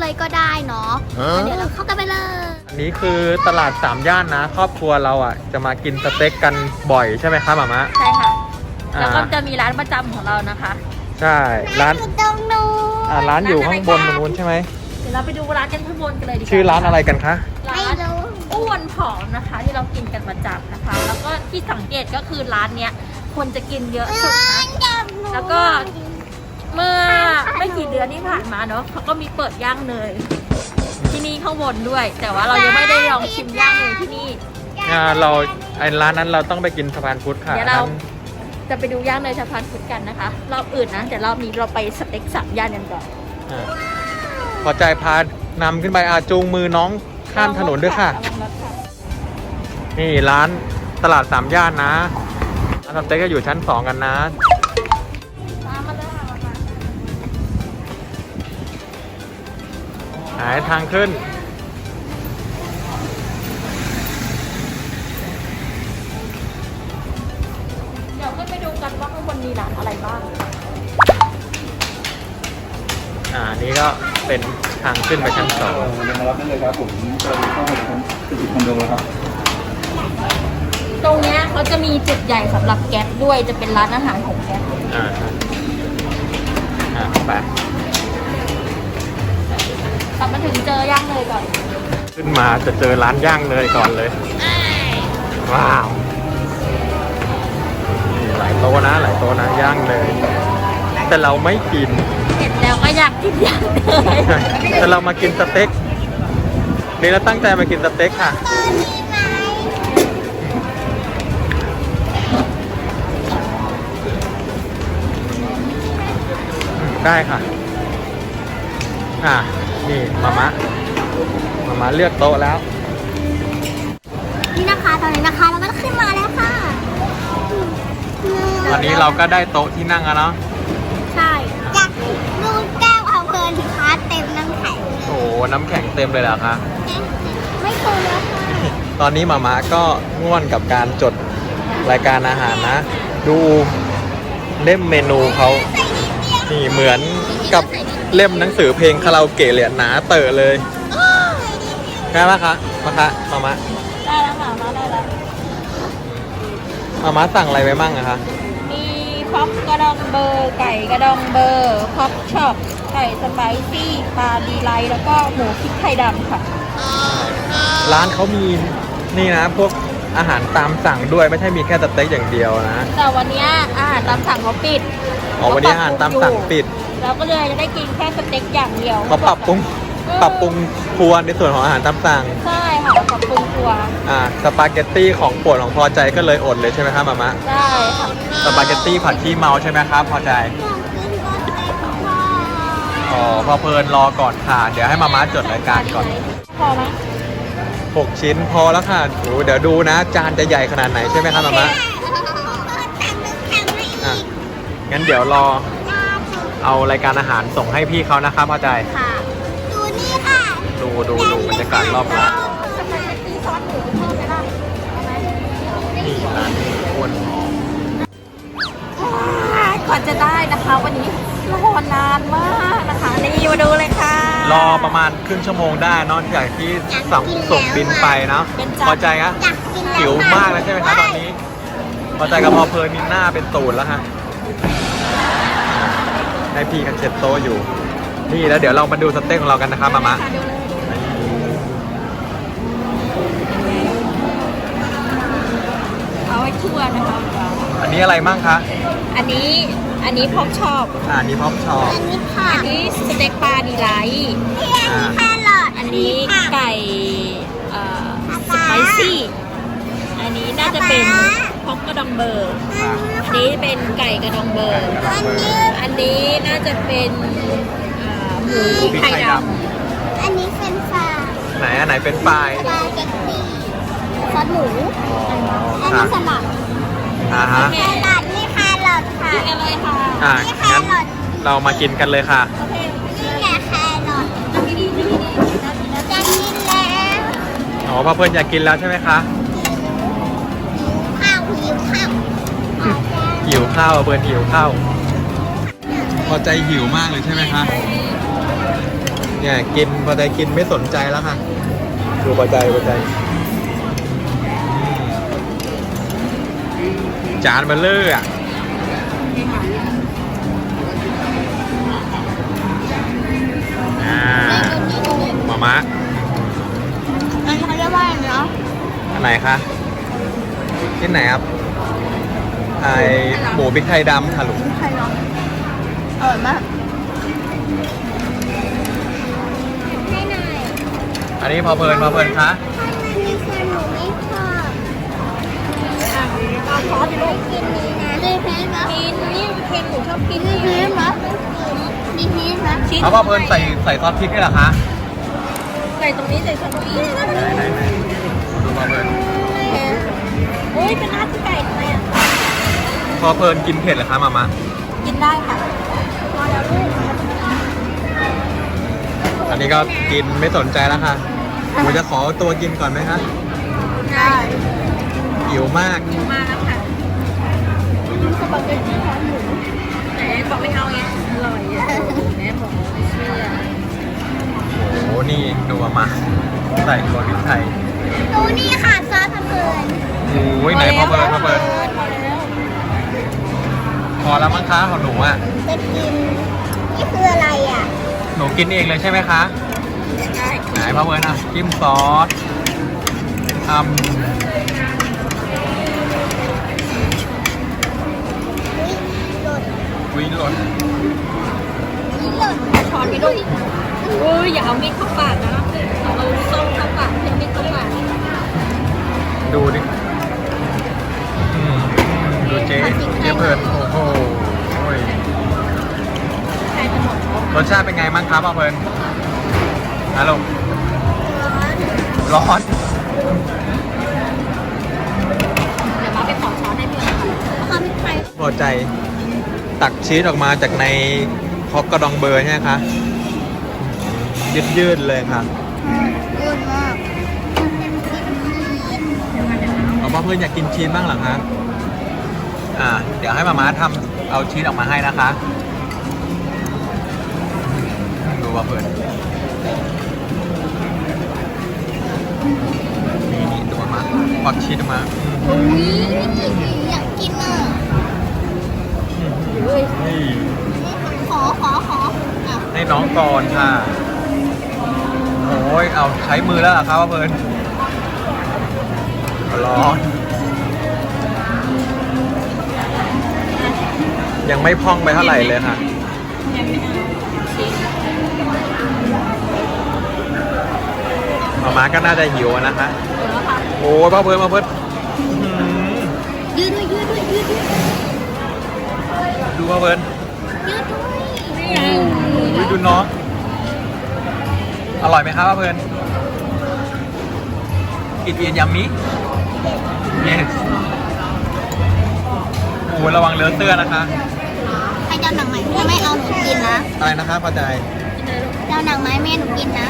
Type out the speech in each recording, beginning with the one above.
เลยก็ได้เนาะงั้นเดี๋ยวเราเข้ากันไปเลย อันนี้คือตลาดสามย่านนะ ครอบครัวเราอะ จะมากินสเต็กกันบ่อยใช่ไหมคะหมามะใช่ค่ะ อ่าแล้วก็จะมีร้านประจำของเรานะคะ ใช่ร้านอยู่ตรงนู้นอ่าร้านอยู่ข้างบนตรงนู้นใช่ไหมเดี๋ยวเราไปดูร้านกันข้างบนกันเลยดีกว่าชื่อร้านอะไรกันคะร้าไม่นรู้อ้วนผอมนะคะ ที่เรากินกันประจำนะคะ แล้วก็ที่สังเกตก็คือร้านเนี้ยคนจะกินเยอะสุดนะ แล้วก็ เมื่อไม่กี่เดือนที่ผ่านมาเนาะเขาก็มีเปิดย่างเนยที่นี่ข้างบนด้วย แต่ว่าเรายังไม่ได้ลองชิมย่างเนยที่นี่ อ่าเราไอ้ร้านนั้นเราต้องไปกินสะพานพุทธค่ะเดี๋ยวเรา นั้นจะไปดูย่างเนยสะพานพุทธกันนะคะ รอบอื่นนะแต่รอบนี้เราไปสเต็กสามย่านกันก่อนอ่าพอใจพานำขึ้นไปอาจูงมือน้องข้ามถนนด้วยค่ะระวังรถค่ะนี่ร้านตลาดสามย่านนะร้านสเต็กก็อยู่ชั้นสองกันนะายทางขึ้น เดี๋ยวขึ้นไปดูกันว่าข้างบนมีร้านอะไรบ้าง อ่านี่ก็เป็นทางขึ้นไปชั้นสองเดินมารับได้เลยครับผมเดินเข้าไปชั้นสิบคอนโดแล้วครับ ตรงเนี้ยเขาจะมีจุดใหญ่สำหรับแก๊สด้วยจะเป็นร้านอาหารของแก๊สอ่าอ่าไป กลับมาถึงเจอย่างเลยก่อนขึ้นมาจะเจอร้านย่างเนยก่อนเลย ว้าวนี่หลายโต๊ะนะ หลายโต๊ะนะ ย่างเนยแต่เราไม่กิน เห็นแล้วก็อยากกินย่างเลยแต่เรามากินสเต็กนี่เราตั้งใจมากินสเต็กค่ะได้ค่ะ อ่า นี่มามะมามะเลือกโต๊ะแล้ว นี่นะคะตอนนี้นะคะเราก็ขึ้นมาแล้วค่ะตอนนี้เราก็ได้โต๊ะที่นั่งแล้วเนาะใช่จากรูดแก้วเอาเพลินสิคะเต็มน้ำแข็งโอ้โหน้ำแข็งเต็มเลยเหรอคะไม่เคยแล้วค่ะตอนนี้มามะก็ง่วนกับการจดรายการอาหารนะ ดูเล่มเมนูเขานี่เหมือนกับ เล่มหนังสือเพลงคาราโอเกะเลยอะหนาเตอะเลยใช่ไหมคะมาคะมามะได้แล้วค่ะมาได้แล้ว มามะสั่งอะไรไปมั่งอะคะมีพอกกระดองเบอร์ไก่กระดองเบอร์พอกช็อปไก่สไปซี่ปลาดีไลท์แล้วก็หมูพริกไทยดำค่ะ ร้านเขามีนี่นะพวกอาหารตามสั่งด้วยไม่ใช่มีแค่สเต็กอย่างเดียวนะ แต่วันเนี้ยอาหารตามสั่งเขาปิด อ๋อวันนี้อาหารตามสั่งปิด เราก็เลยจะได้กินแค่สเต็กอย่างเดียวเขาปรับปรุงปรับปรุงครัวในส่วนของอาหารตามสั่ง ใช่ค่ะปรับปรุงตัวอ่าสปาเกตตี้ของโปรดของพอใจก็เลยอดเลยใช่ไหมครับมามะได้ค่ะสปาเกตตี้ผัดขี้เมาใช่ไหมครับ พอใจอ๋อพอเพลินรอก่อนค่ะเดี๋ยวให้มาม่าจดรายการก่อนพอไหม6ชิ้นพอแล้วค่ะโอ้เดี๋ยวดูนะ จานจะใหญ่ขนาดไหนใช่ไหมครับมาม่าอะ งั้นเดี๋ยวรอเอารายการอาหารส่งให้พี่เขานะครับพอใจค่ะดูนี่ค่ะดูดูดูบรรยากาศรอบร้านสปาเกตตี้ซอสหมูเพิ่มไหมล่ะเอาไหมนี่ร้านนี้คนก่อนจะได้นะคะวันนี้รอนานมากนะคะนี่มาดูเลยค่ะ รอประมาณครึ่งชั่วโมงได้เนอกจากที่ส่งส่งบินไปเนาะเป็นจานพอใจครับอยากกินแล้วหิวมากแล้วใช่ไหมครับตอนนี้พอใจกับพอเพลินมีหน้าเป็นตูดแล้วฮะ ให้พี่กันเช็ดโต๊ะอยู่ นี่แล้วเดี๋ยวเรามาดูสเต็กของเรากันนะครับมามะค่ะดูเลยเอาไว้ทั่วนะคะอันนี้อะไรมั่งคะ อันนี้อันนี้พอกชอบ อ่าอันนี้พร้อมชอบ อันนี้ค่ะอันนี้สเต็กปลาดีไลท์อ่าแครอทอันนี้ไก่เอ่อสไปซี่ อันนี้น่าจะเป็น พอกกระดองเบอร์อ่าอันนี้เป็นไก่กระดองเบอร์ อันนี้ อันนี้น่าจะเป็นเอ่อหมูหมูพริกไข่ไทยดดอันนี้เป็นฟาไหนอันไหนเป็นปลายสปาเกตตี้ซอสหมูอันอ่านี้สลัดอ่าฮะแครอทนี่แครอทค่ะำกินกันเลยค่ะอ่านี่แคงั้นรอทเรามากินกันเลยค่ะ โอเคนี่ไงแครอทนั่งดีๆนั่งดีๆนั่งดีๆนั่งจะดีกินแล้ว อ๋อพอเพลินอยากกินแล้วใช่ไหมคะ ข้าวเบิร์นหิวข้าวพอใจหิวมากเลยใช่ไหมคะเนี่ยกินพอใจกินไม่สนใจแล้วค่ะดูพอใจพอใจอืมจานเบลเลอร์อะอ่ามามะอันนี้เขาเรียกว่าอะไรเนาะอันไหนคะที่ไหนครับ ไอหมูพริกไทยดำค่ะลูกใครเนาะอร่อยมาก ให้หน่อยอันนี้พอเพลินพอเพลินคะถ้ามันมีแครหนูไม่ชอบเอาซอสไปกินนี้นะได้เพนนะกินนี่เพนหนูชอบกินนี่เพนนะมีพีชนะเอาพอเพลินใส่ใส่ซอสพริกด้วยเหรอคะใส่ตรงนี้ใส่ตรงนี้ไหนไหนไหนดูพอเพลินโอ้ยเป็นอาร์ตไก่ทำไมอะ พอเพลินกินเผ็ดเหรอคะมามะกินได้ค่ะอันนี้ก็กินไม่สนใจแล้วค่ะหนูจะขอตัวกินก่อนไหมคะได้หิวมากมาแล้วค่ะสปาเกตตี้ร้านหมูไหนบอกไม่เอาไงอร่อยอะแม่บอกไม่เชื่อโอ้โหนี่ดูอะมาใส่โรยพริกไทยดูนี่ค่ะซอสทำเพลินโอ้ยไหนพอเพลินพอเพลินพ อแล้วพอแล้วมั้งคะของหนูอะจะกิน นี่คืออะไรอะ หนูกินเองเลยใช่ไหมคะได้ไหนพอเพลินอะจิ้มซอสทำหล่นวิหล่นนี่หล่นช้อนพี่ลูกอุ้ยอย่าเอามีดเข้าปากนะ ครับพ่อเพลินฮัลโหลร้อนร้อนเดี๋ยวมาไปขอช้อนให้พี่ค่ะความพริกไทยพอใจ ตักชีสออกมาจากในฮอกกระดองเบอร์ใช่ไหมคะยืดยืดๆเลยค่ะยืดมากเอาพ่อเพื่อนอยากกินชีสบ้างเหรอคะอ่า เดี๋ยวให้มาม่าทำเอาชีสออกมาให้นะคะ ว่าเพื่อนนี่นี่ดูมาควักชีสออกมาอุ้ยอยากกินอะนี่ขอขอขออะให้น้องก่อนค่ะ โอ้ยเอาใช้มือแล้วเหรอครับว่าเพื่อนร้อนยังไม่พองไปเท่าไหร่เลยค่ะ มาม่าก็น่าจะหิวอะนะคะเดี๋ยวแล้วค่ะโอ้ยพ่อเพิ่นมาเพิ่นอื้อหือยืดด้วยยืดด้วยยืดด้วยดูพ่อเพิ่นยืดด้วยนี่ไงอุ้ยดูน้อง อร่อยไหมครับพ่อเพิ่นอิดเอียนยำมิ yes โอ้ยระวังเลอะเสื้อนะคะ ให้เจ้าหนังไหมถ้าไม่เอาหนูกินนะ อะไรนะคะพอใจ เจ้าหนังไหมแม่หนูกินนะ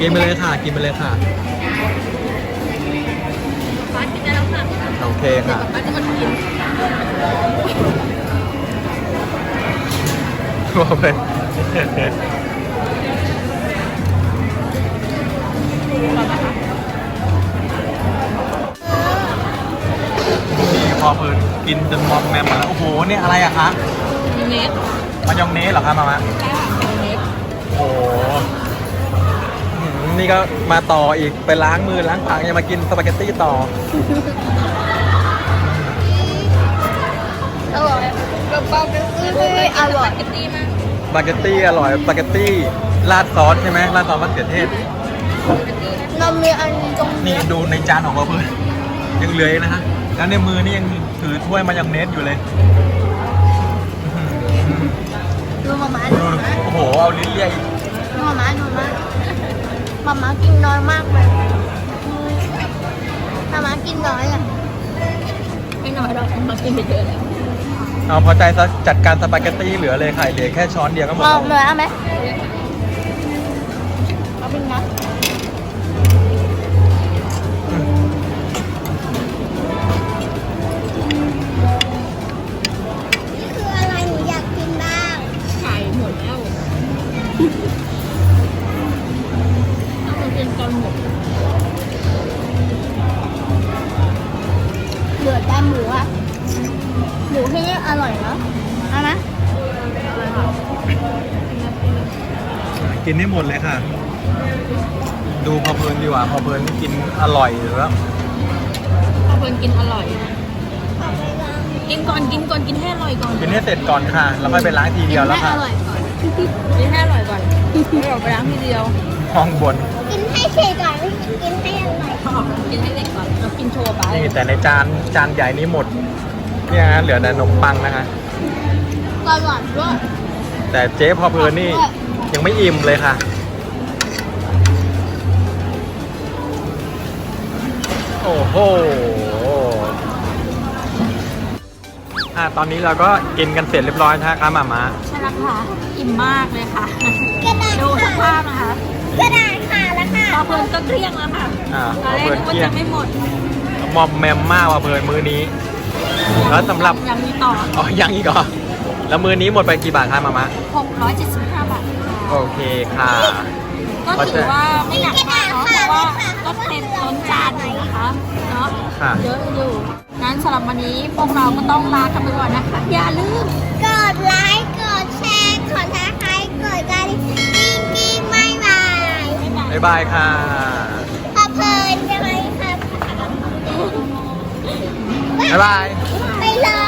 กินไปเลยค่ะ กินไปเลยค่ะฟ้ากินได้แล้วค่ะโอเคค่ะฟ้าจะอดกินพ่อเพิ่นนี่พ่อเพิ่นกินจนมอมแมมหมดแล้วโอ้โห นี่อะไรอะคะเน็ตมายองเนสเหรอคะมามะ นี่ก็มาต่ออีกไปล้างมือล้างปากยังมากินสปาเกตตี้ต่ออร่อยกระเป๋าเป็นซื้อเลยอร่อยสปาเกตตี้มากสปาเกตตี้อร่อยสปาเกตตี้ราดซอสใช่ไหมราดซอสมะเขือเทศนมมีอันตรงนี่ดูในจานของเราเพื่อนยังเหลืออีกนะฮะแล้วในมือนี่ยังถือถ้วยมายองเนสอยู่เลยอื้อหือดูมาม่าดูดูดูโอ้โหเอาลิ้นเลียอีกมาม่าดูมา มาม่ากินน้อยมากเลยมาม่ากินน้อยอะไม่น้อยเรามากินไปเยอะแล้วเอาพอใจซะจัดการสปาเกตตี้เหลือเลยไข่เหลือแค่ช้อนเดียวก็หมดเอาแล้วเนื้อเอาไหมเอาเป็นนะ อร่อยเนาะเอานะกินได้หมดเลยค่ะ ดูพอเพลินดีกว่าพอเพลินกินอร่อยอยู่แล้วพอเพื่อนกินอร่อย กินก่อนกินก่อนกินให้อร่อยก่อน กินให้เสร็จก่อนค่ะ แล้วค่อยไปล้างทีเดียวแล้วให้ค่ะอร่อยก่อนกินให้อร่อยก่อนไม่ออกไปล้างทีเดียวห้องบน กินให้เฉยก่อนไม่กินให้อร่อยกินให้เล็กก่อนเรากินโชว์ไปนี่แต่ในจานจานใหญ่นี้หมด เนี่ยฮะเหลือแต่ขนมปังนะคะ ก่อนหวานด้วยแต่เจ๊พอเพลินนี่ยังไม่อิ่มเลยค่ะ โอ้โหอะตอนนี้เราก็กินกันเสร็จเรียบร้อยนะครับมามาใช่แล้วค่ะ อิ่มมากเลยค่ะ กระดาษดูสภาพนะคะกระดาษค่ะแล้วค่ะพอเพลินก็เกลี้ยงแล้วค่ะอ่าตอนแรกพอเพลินนึกว่าเกลี้ยจะไม่หมดมอมแมมมากว่าเพลินมือนี้ แล้วสำหรับยังมีต่ออ๋อยังอีกเหรอ แล้วมือนี้หมดไปกี่บาทคะมามา675 บาทค่ะโอเคค่ะ ก็ถือว่าไม่หนักมากเนาะเพราะว่าก็เต็มล้นจานอยู่นะคะเนาะค่ะ เยอะอยู่งั้นสำหรับวันนี้พวกเราก็ต้องลากันไปก่อนนะคะอย่าลืม กดไลค์กดแชร์กดทักทายกดกระดิ่งกิ๊งกิ๊งไม่บายบ๊ายบายค่ะพอเพลินใช่ไหมครับบ๊ายบายบ๊าย